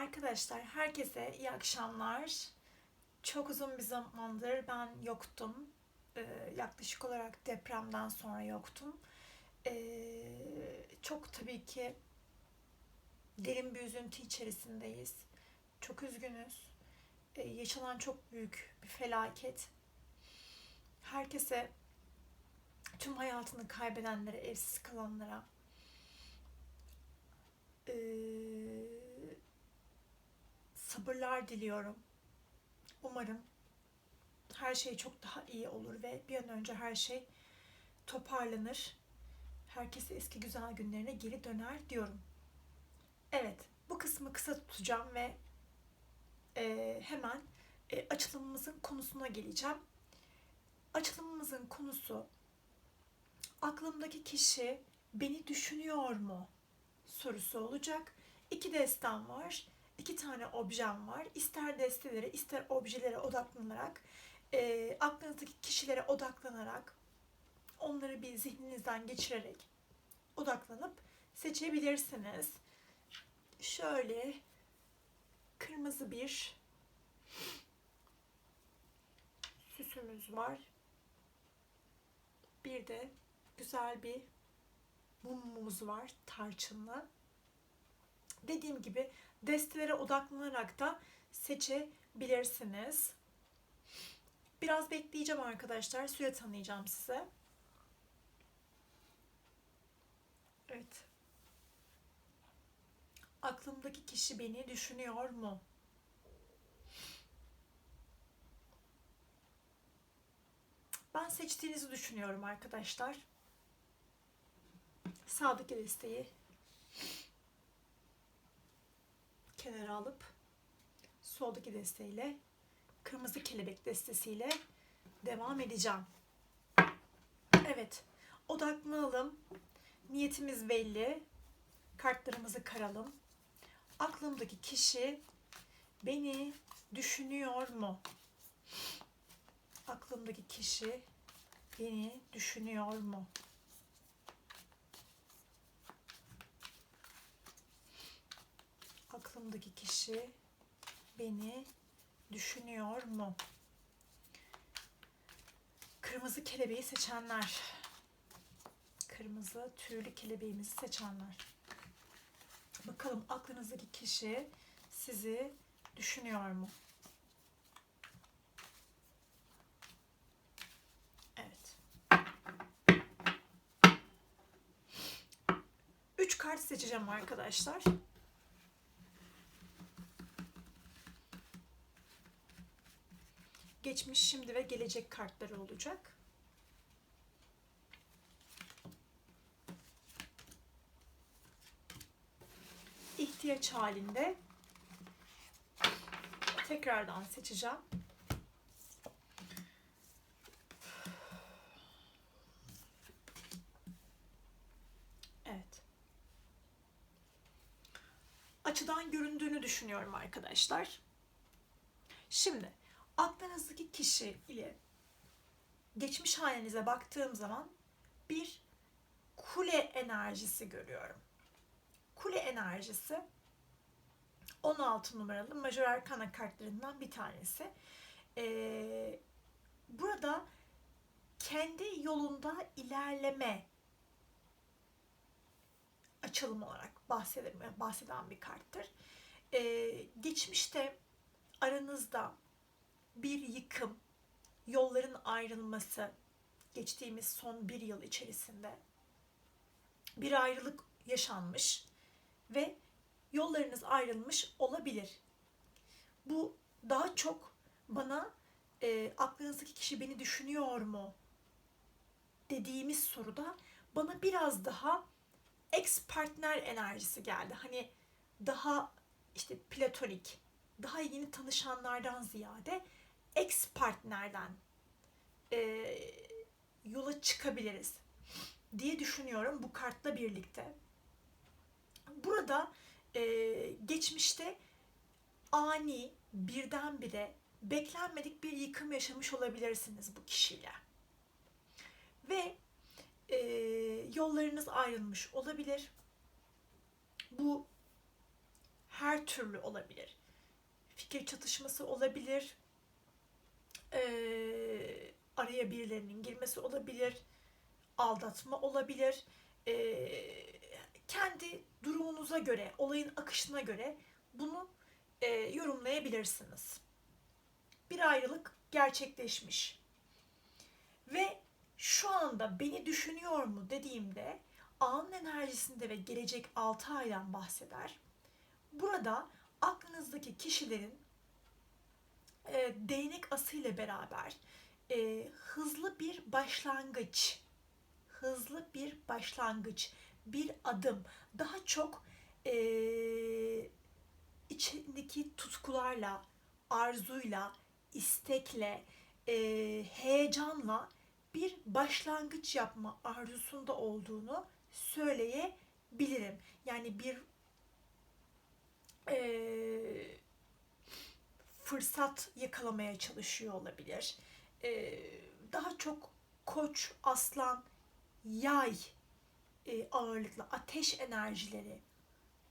Arkadaşlar herkese iyi akşamlar. Çok uzun bir zamandır ben yoktum. Ee, yaklaşık olarak depremden sonra yoktum. Ee, çok tabii ki derin bir üzüntü içerisindeyiz. Çok üzgünüz. Ee, yaşanan çok büyük bir felaket. Herkese, tüm hayatını kaybedenlere, evsiz kalanlara, ee, sabırlar diliyorum. Umarım her şey çok daha iyi olur ve bir an önce her şey toparlanır. Herkes eski güzel günlerine geri döner diyorum. Evet, bu kısmı kısa tutacağım ve e, hemen e, açılımımızın konusuna geleceğim. Açılımımızın konusu aklımdaki kişi beni düşünüyor mu sorusu olacak. İki destem var iki tane objem var. İster destelere ister objelere odaklanarak e, aklınızdaki kişilere odaklanarak onları bir zihninizden geçirerek odaklanıp seçebilirsiniz. Şöyle kırmızı bir süsümüz var. Bir de güzel bir mumumuz var tarçınlı. Dediğim gibi destelere odaklanarak da seçebilirsiniz. Biraz bekleyeceğim arkadaşlar. Süre tanıyacağım size. Evet. Aklımdaki kişi beni düşünüyor mu? Ben seçtiğinizi düşünüyorum arkadaşlar. Sağdaki desteği kenara alıp soldaki desteğiyle kırmızı kelebek destesiyle devam edeceğim. Evet. Odaklanalım. Niyetimiz belli. Kartlarımızı karalım. Aklımdaki kişi beni düşünüyor mu? Aklımdaki kişi beni düşünüyor mu? Aklımdaki kişi beni düşünüyor mu? Kırmızı kelebeği seçenler. Kırmızı tüylü kelebeğimizi seçenler. Bakalım aklınızdaki kişi sizi düşünüyor mu? Evet. Üç kart seçeceğim arkadaşlar. Geçmiş, şimdi ve gelecek kartları olacak. İhtiyaç halinde tekrardan seçeceğim. Evet. Açıdan göründüğünü düşünüyorum arkadaşlar. Şimdi aklınızdaki kişi ile geçmiş halinize baktığım zaman bir kule enerjisi görüyorum. Kule enerjisi 16 numaralı majör arkana kartlarından bir tanesi. Ee, burada kendi yolunda ilerleme açılım olarak bahseden, bir karttır. Ee, geçmişte aranızda bir yıkım, yolların ayrılması geçtiğimiz son bir yıl içerisinde bir ayrılık yaşanmış ve yollarınız ayrılmış olabilir. Bu daha çok bana e, aklınızdaki kişi beni düşünüyor mu dediğimiz soruda bana biraz daha ex partner enerjisi geldi. Hani daha işte platonik, daha yeni tanışanlardan ziyade ex partnerden e, yola çıkabiliriz diye düşünüyorum bu kartla birlikte. Burada e, geçmişte ani birdenbire beklenmedik bir yıkım yaşamış olabilirsiniz bu kişiyle. Ve e, yollarınız ayrılmış olabilir. Bu her türlü olabilir. Fikir çatışması olabilir. Ee, araya birilerinin girmesi olabilir. Aldatma olabilir. Ee, kendi durumunuza göre, olayın akışına göre bunu e, yorumlayabilirsiniz. Bir ayrılık gerçekleşmiş. Ve şu anda beni düşünüyor mu dediğimde anın enerjisinde ve gelecek 6 aydan bahseder. Burada aklınızdaki kişilerin e, değnek ası ile beraber e, hızlı bir başlangıç, hızlı bir başlangıç, bir adım, daha çok e, içindeki tutkularla, arzuyla, istekle, e, heyecanla bir başlangıç yapma arzusunda olduğunu söyleyebilirim. Yani bir e, fırsat yakalamaya çalışıyor olabilir. E, daha çok koç, aslan, yay e, ağırlıklı ateş enerjileri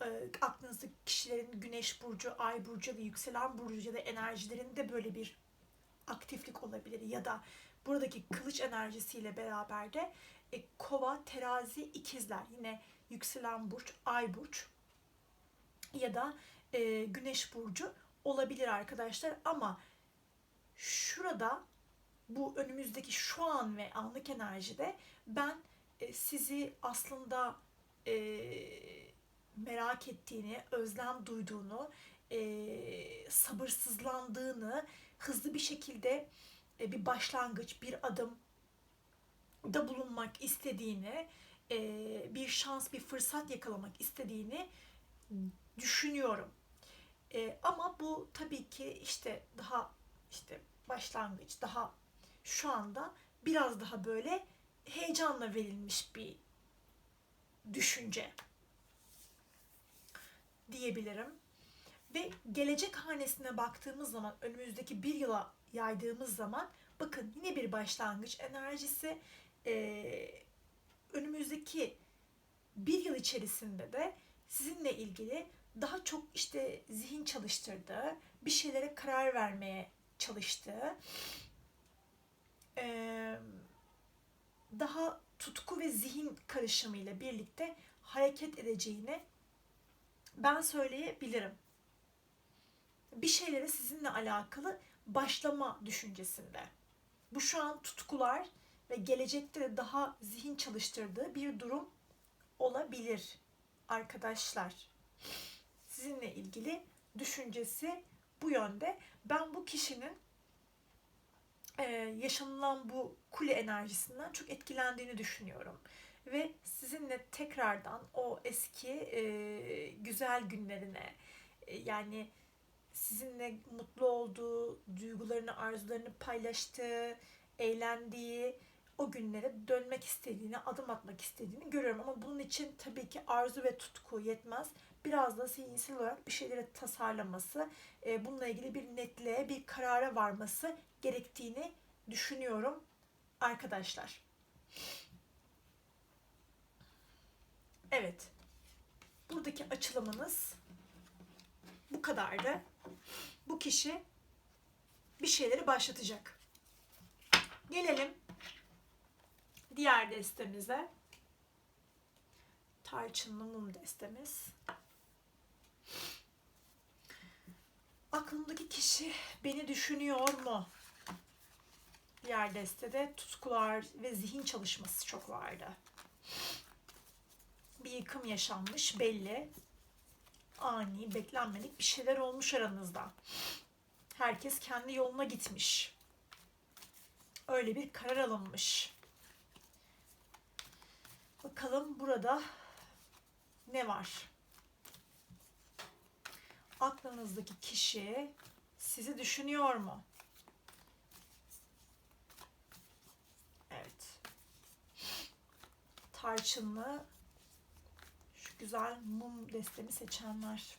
e, aklınızdaki kişilerin güneş burcu, ay burcu ve yükselen burcu ya da enerjilerinde böyle bir aktiflik olabilir ya da buradaki kılıç enerjisiyle beraber de e, kova, terazi, ikizler yine yükselen burç, ay burç ya da e, güneş burcu olabilir arkadaşlar ama şurada bu önümüzdeki şu an ve anlık enerjide ben e, sizi aslında e, merak ettiğini, özlem duyduğunu, e, sabırsızlandığını, hızlı bir şekilde e, bir başlangıç, bir adım da bulunmak istediğini, e, bir şans, bir fırsat yakalamak istediğini düşünüyorum. E, ama bu tabii ki işte daha işte başlangıç, daha şu anda biraz daha böyle heyecanla verilmiş bir düşünce diyebilirim. Ve gelecek hanesine baktığımız zaman önümüzdeki bir yıla yaydığımız zaman bakın yine bir başlangıç enerjisi ee, önümüzdeki bir yıl içerisinde de sizinle ilgili daha çok işte zihin çalıştırdığı, bir şeylere karar vermeye çalıştığı, daha tutku ve zihin karışımıyla birlikte hareket edeceğini ben söyleyebilirim. Bir şeylere sizinle alakalı başlama düşüncesinde. Bu şu an tutkular ve gelecekte de daha zihin çalıştırdığı bir durum olabilir arkadaşlar. Sizinle ilgili düşüncesi bu yönde. Ben bu kişinin e, yaşanılan bu kule enerjisinden çok etkilendiğini düşünüyorum. Ve sizinle tekrardan o eski e, güzel günlerine e, yani sizinle mutlu olduğu, duygularını, arzularını paylaştığı, eğlendiği o günlere dönmek istediğini, adım atmak istediğini görüyorum. Ama bunun için tabii ki arzu ve tutku yetmez. Biraz da zihinsel olarak bir şeyleri tasarlaması, e, bununla ilgili bir netliğe, bir karara varması gerektiğini düşünüyorum arkadaşlar. Evet. Buradaki açılımınız bu kadardı. Bu kişi bir şeyleri başlatacak. Gelelim diğer destemize. Tarçınlı mum destemiz. Aklımdaki kişi beni düşünüyor mu? Diğer destede tutkular ve zihin çalışması çok vardı. Bir yıkım yaşanmış belli. Ani, beklenmedik bir şeyler olmuş aranızda. Herkes kendi yoluna gitmiş. Öyle bir karar alınmış. Bakalım burada ne var? Aklınızdaki kişi sizi düşünüyor mu? Evet. Tarçınlı şu güzel mum destemi seçenler.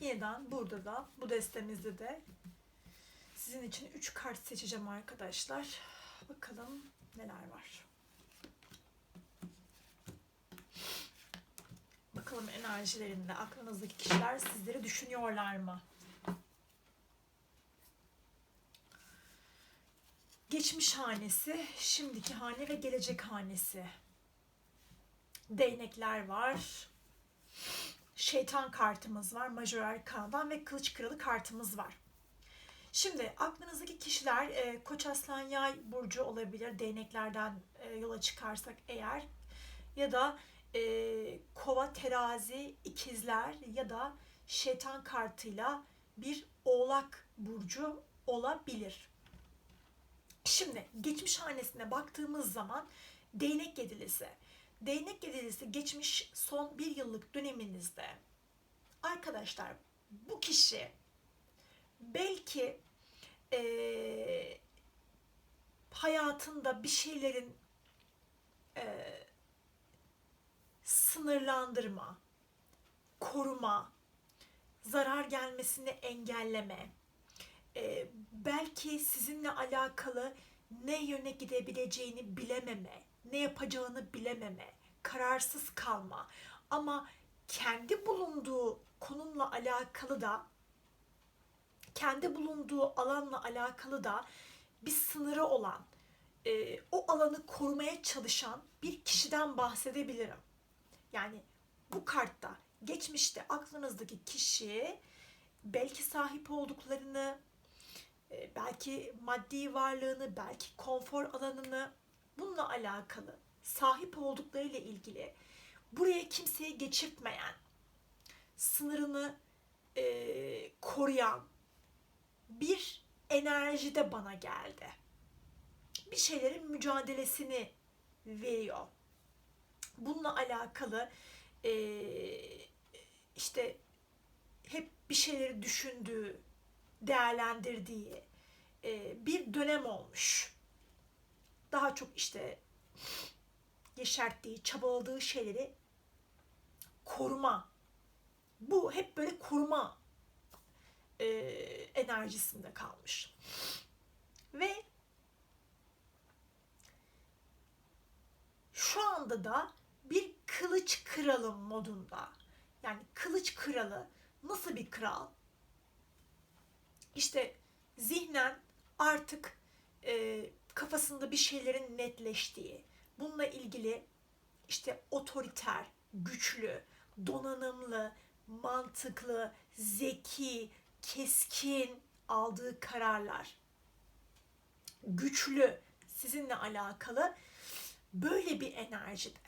Yeniden burada da bu destemizde de sizin için 3 kart seçeceğim arkadaşlar. Bakalım neler var. Bakalım enerjilerinde aklınızdaki kişiler sizleri düşünüyorlar mı? Geçmiş hanesi, şimdiki hane ve gelecek hanesi. Değnekler var. Şeytan kartımız var. Majör Arkan'dan ve Kılıç Kralı kartımız var. Şimdi aklınızdaki kişiler e, Koç Aslan Yay burcu olabilir. Değneklerden e, yola çıkarsak eğer ya da e, Kova Terazi ikizler ya da Şeytan kartıyla bir Oğlak burcu olabilir. Şimdi geçmiş hanesine baktığımız zaman değnek yedilisi. Değnek yedilisi geçmiş son bir yıllık döneminizde arkadaşlar bu kişi belki e, hayatında bir şeylerin e, sınırlandırma, koruma, zarar gelmesini engelleme, e, belki sizinle alakalı ne yöne gidebileceğini bilememe, ne yapacağını bilememe, kararsız kalma ama kendi bulunduğu konumla alakalı da kendi bulunduğu alanla alakalı da bir sınırı olan, e, o alanı korumaya çalışan bir kişiden bahsedebilirim. Yani bu kartta geçmişte aklınızdaki kişi belki sahip olduklarını, e, belki maddi varlığını, belki konfor alanını bununla alakalı sahip olduklarıyla ilgili buraya kimseyi geçirtmeyen, sınırını e, koruyan bir enerji de bana geldi. Bir şeylerin mücadelesini veriyor. Bununla alakalı e, işte hep bir şeyleri düşündüğü, değerlendirdiği e, bir dönem olmuş. Daha çok işte yeşerttiği, çabaladığı şeyleri koruma. Bu hep böyle koruma e, enerjisinde kalmış. Ve şu anda da bir kılıç kralı modunda. Yani kılıç kralı nasıl bir kral? İşte zihnen artık e, kafasında bir şeylerin netleştiği, bununla ilgili işte otoriter, güçlü, donanımlı, mantıklı, zeki, keskin aldığı kararlar, güçlü, sizinle alakalı böyle bir enerjide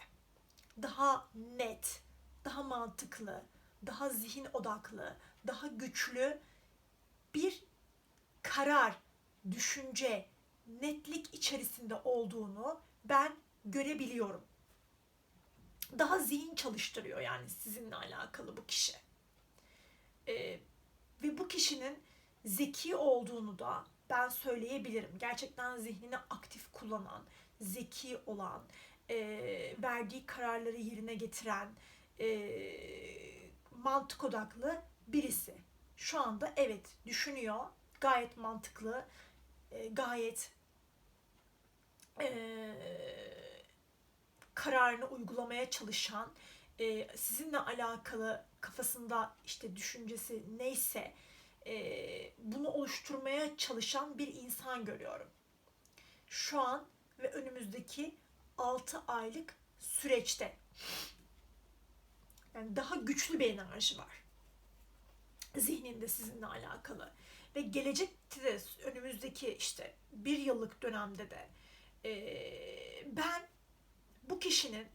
daha net, daha mantıklı, daha zihin odaklı, daha güçlü bir karar, düşünce, netlik içerisinde olduğunu ben görebiliyorum. Daha zihin çalıştırıyor yani sizinle alakalı bu kişi. Ee, ve bu kişinin zeki olduğunu da ben söyleyebilirim. Gerçekten zihnini aktif kullanan, zeki olan, e, verdiği kararları yerine getiren, e, mantık odaklı birisi. Şu anda evet düşünüyor, gayet mantıklı, e, gayet e, kararını uygulamaya çalışan, e, sizinle alakalı kafasında işte düşüncesi neyse e, bunu oluşturmaya çalışan bir insan görüyorum. Şu an ve önümüzdeki 6 aylık süreçte. Yani daha güçlü bir enerji var. Zihninde sizinle alakalı. Ve gelecekte de önümüzdeki işte bir yıllık dönemde de e, ben bu kişinin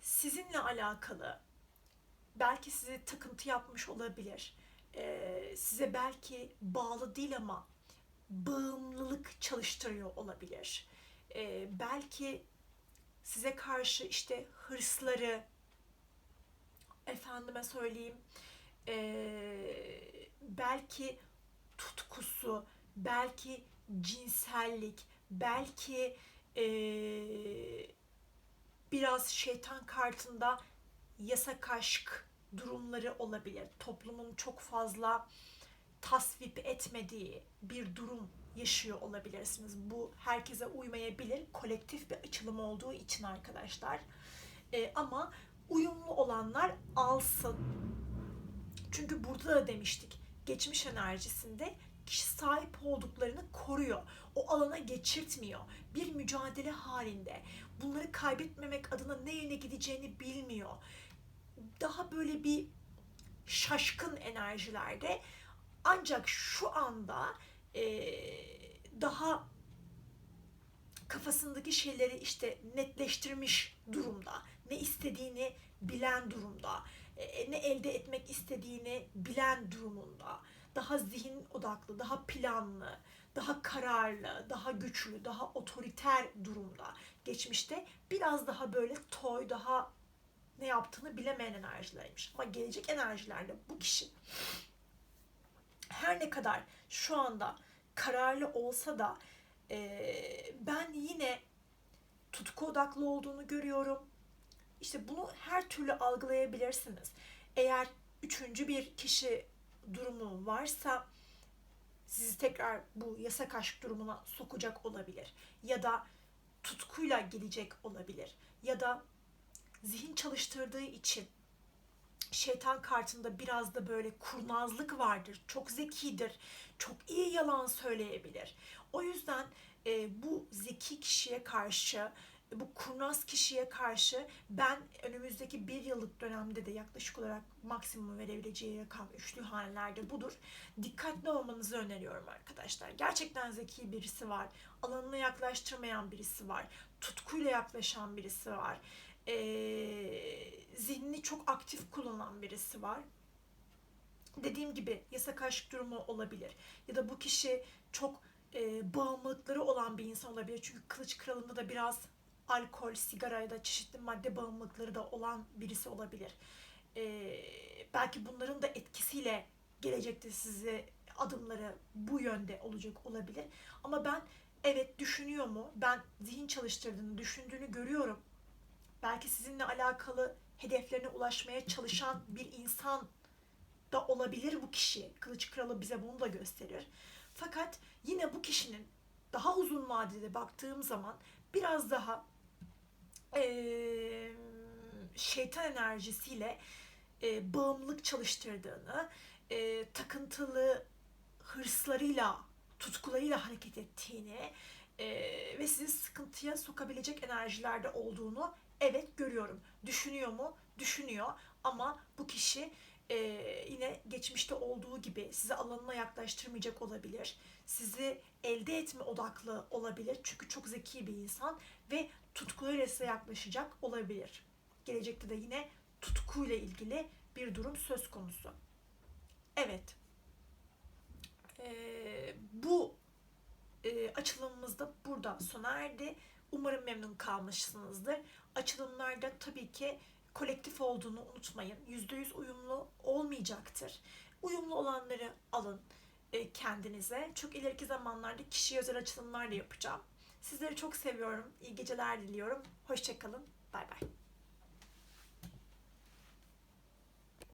sizinle alakalı belki size takıntı yapmış olabilir. E, size belki bağlı değil ama bağımlılık çalıştırıyor olabilir. E, belki size karşı işte hırsları efendime söyleyeyim e, belki tutkusu belki cinsellik belki e, biraz şeytan kartında yasak aşk durumları olabilir. Toplumun çok fazla tasvip etmediği bir durum yaşıyor olabilirsiniz. Bu herkese uymayabilir. Kolektif bir açılım olduğu için arkadaşlar. Ee, ama uyumlu olanlar alsın. Çünkü burada da demiştik. Geçmiş enerjisinde kişi sahip olduklarını koruyor. O alana geçirtmiyor. Bir mücadele halinde. Bunları kaybetmemek adına nereye gideceğini bilmiyor. Daha böyle bir şaşkın enerjilerde ancak şu anda eee, daha kafasındaki şeyleri işte netleştirmiş durumda. Ne istediğini bilen durumda. e, Ne elde etmek istediğini bilen durumunda. Daha zihin odaklı, daha planlı, daha kararlı, daha güçlü, daha otoriter durumda. Geçmişte biraz daha böyle toy, daha ne yaptığını bilemeyen enerjilermiş. Ama gelecek enerjilerde bu kişi her ne kadar şu anda kararlı olsa da e, ben yine tutku odaklı olduğunu görüyorum. İşte bunu her türlü algılayabilirsiniz. Eğer üçüncü bir kişi durumu varsa sizi tekrar bu yasak aşk durumuna sokacak olabilir. Ya da tutkuyla gelecek olabilir. Ya da zihin çalıştırdığı için şeytan kartında biraz da böyle kurnazlık vardır. Çok zekidir. Çok iyi yalan söyleyebilir. O yüzden e, bu zeki kişiye karşı bu kurnaz kişiye karşı ben önümüzdeki bir yıllık dönemde de yaklaşık olarak maksimum verebileceği rakam üçlü hanelerde budur. Dikkatli olmanızı öneriyorum arkadaşlar. Gerçekten zeki birisi var. Alanına yaklaştırmayan birisi var. Tutkuyla yaklaşan birisi var. Ee, zihnini çok aktif kullanan birisi var. Dediğim gibi yasak aşk durumu olabilir. Ya da bu kişi çok e, bağımlılıkları olan bir insan olabilir. Çünkü Kılıç Kralı'nda da biraz alkol, sigara ya da çeşitli madde bağımlılıkları da olan birisi olabilir. Ee, belki bunların da etkisiyle gelecekte sizi adımları bu yönde olacak olabilir. Ama ben evet düşünüyor mu? Ben zihin çalıştırdığını, düşündüğünü görüyorum. Belki sizinle alakalı hedeflerine ulaşmaya çalışan bir insan da olabilir bu kişi. Kılıç Kralı bize bunu da gösterir. Fakat yine bu kişinin daha uzun vadede baktığım zaman biraz daha şeytan enerjisiyle e, bağımlılık çalıştırdığını, e, takıntılı hırslarıyla, tutkularıyla hareket ettiğini e, ve sizi sıkıntıya sokabilecek enerjilerde olduğunu evet görüyorum. Düşünüyor mu? Düşünüyor ama bu kişi e, yine geçmişte olduğu gibi sizi alanına yaklaştırmayacak olabilir. Sizi elde etme odaklı olabilir. Çünkü çok zeki bir insan ve tutkularıyla size yaklaşacak olabilir. Gelecekte de yine tutkuyla ilgili bir durum söz konusu. Evet. Ee, bu e, açılımımız da burada sona erdi. Umarım memnun kalmışsınızdır. Açılımlarda tabii ki kolektif olduğunu unutmayın. %100 uyumlu olmayacaktır. Uyumlu olanları alın e, kendinize. Çok ileriki zamanlarda kişiye özel açılımlar da yapacağım. Sizleri çok seviyorum. İyi geceler diliyorum. Hoşçakalın. Bay bay.